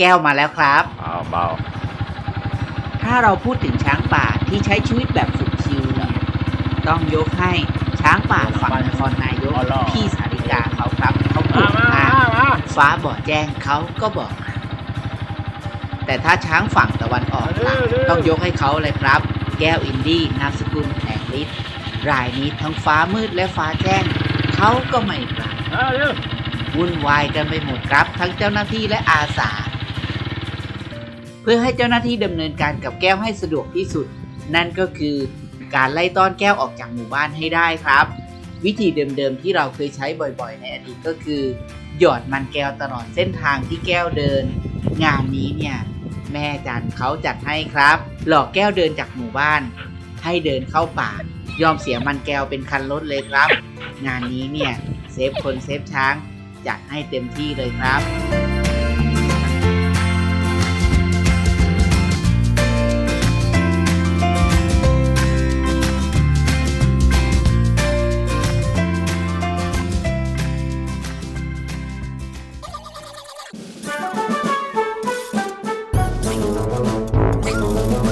แก้วมาแล้วครับเบาเบาถ้าเราพูดถึงช้างป่าที่ใช้ชีวิตแบบสุดชิลเนี่ยต้องยกให้ช้างป่าฝั่งนครนายกพี่สาริกาเขาครับเขาพูมาดมามามามาฟ้าบอกแจ้งเขาก็บอกมาแต่ถ้าช้างฝั่งตะวันออกล่ะต้องยกให้เขาเลยครับ แก้วอินดี้นามสกุลแผงฤทธิ์รายนี้ทั้งฟ้ามืดและฟ้าแจ้งเขาก็ไม่กลับเอาเร็ววุ่นวายกันไปหมดครับ ทั้งเจ้าหน้าที่และอาสา เพื่อให้เจ้าหน้าที่ดำเนินการกับแก้วให้สะดวกที่สุด นั่นก็คือการไล่ต้อนแก้วออกจากหมู่บ้านให้ได้ครับ วิธีเดิมๆที่เราเคยใช้บ่อยๆ ในอดีตก็คือ หยอดมันแก้วตลอดเส้นทางที่แก้วเดิน งานนี้เนี่ยแม่จันเขาจัดให้ครับ หลอกแก้วเดินจากหมู่บ้าน ให้เดินเข้าป่ายอมเสียมันแก้วเป็นคันรถเลยครับ งานนี้เนี่ยเซฟคนเซฟช้างจัดให้เต็มที่เลยครับ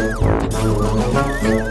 Música